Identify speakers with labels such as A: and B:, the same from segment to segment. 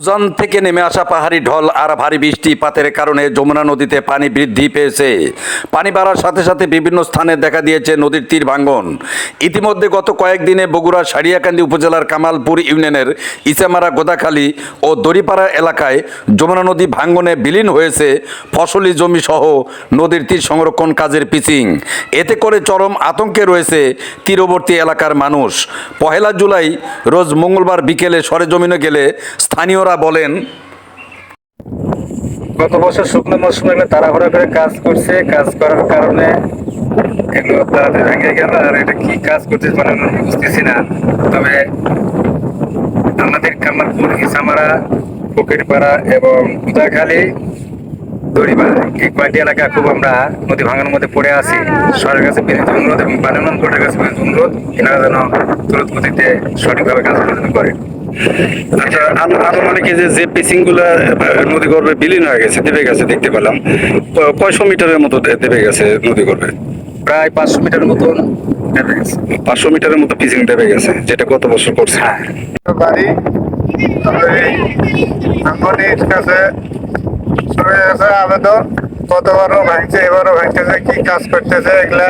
A: উজান থেকে নেমে আসা পাহাড়ি ঢল আর ভারী বৃষ্টিপাতের কারণে যমুনা নদীতে পানি বৃদ্ধি পেয়েছে। পানি বাড়ার সাথে সাথে বিভিন্ন স্থানে দেখা দিয়েছে নদীর তীর ভাঙ্গন ইতিমধ্যে গত কয়েকদিনে বগুড়া সারিয়াকান্দি উপজেলার কামালপুর ইউনিয়নের ইসামারা, গোদাখালী ও দড়িপাড়া এলাকায় যমুনা নদী ভাঙ্গনে বিলীন হয়েছে। ফসলি জমি সহ নদীর তীর সংরক্ষণ কাজের পিচিং। এতে করে চরম আতঙ্কে রয়েছে তীরবর্তী এলাকার মানুষ। পহেলা জুলাই, রোজ মঙ্গলবার বিকেলে সরেজমিনে গেলে স্থানীয়রা বলেন,
B: গত বছর শুকনো মৌসুমে তাড়াহুড়া করে কাজ করছে। কাজ করার কারণে তাড়াতাড়ি ভেঙে গেল আর এটা কি কাজ মানে আমি বুঝতেছি না। তবে আমাদের এবং এই কয়েকটি এলাকা খুব আমরা নদী ভাঙানোর মধ্যে পড়ে আছি। সরকারের কাছে বিনীত অনুরোধ এবং বানানোর কাছে অনুরোধ। এনারা যেন দ্রুত গতিতে সঠিকভাবে কাজ করে।
C: আনুমানিক এই যে যে পিচিংগুলা নদী গর্ভে বিলীন হয়ে গেছে দেবে গেছে দেখতে পেলাম। কয়শো মিটারের মতো দেবে গেছে নদী গর্ভে?
B: প্রায় পাঁচশো মিটার মতন নেমে গেছে।
C: পাঁচশো মিটারের মতো পিচিং দেবে গেছে যেটা গত বছর করছে।
D: বাড়ি তবে এই কাছে আবেদন গতবারও ভাঙছে এবারও ভাঙতেছে কি কাজ করতেছে এগুলা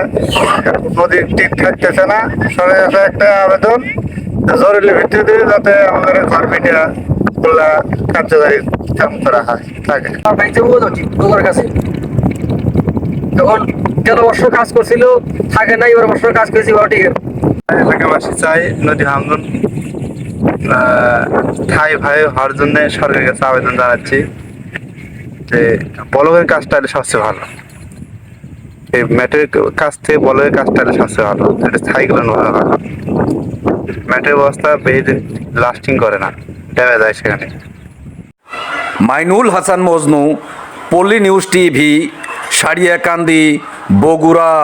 D: নদীর ঠিক থাকতেছে না। সরে গেছে একটা আবেদন জরুরি ভিত্তিতে যাতে আমাদের মিডিয়া গুলা কার্যকারী কাম করা হয় থাকে।
E: ও কাছে? তখন গেল বছর কাজ করছিল থাকে না এবার বছর কাজ করেছি ঠিক।
D: এলাকাবাসী চাই নদী ভাঙ্গন। ঠাই ভাই হওয়ার জন্য সরকারের কাছে আবেদন জানাচ্ছি যে বলকের কাজটা সবচেয়ে ভালো। এই ম্যাটের কাছ থেকে বলকের কাজটা সবচেয়ে ভালো। এটা স্থায়ীগুলো নেওয়া ভালো ম্যাটের বস্তা বেশি লাস্টিং করে না। দেখা যায় সেখানে।
A: মাইনুল হাসান মজনু, পল্লী নিউজ টিভি, সারিয়াকান্দি, বগুড়া।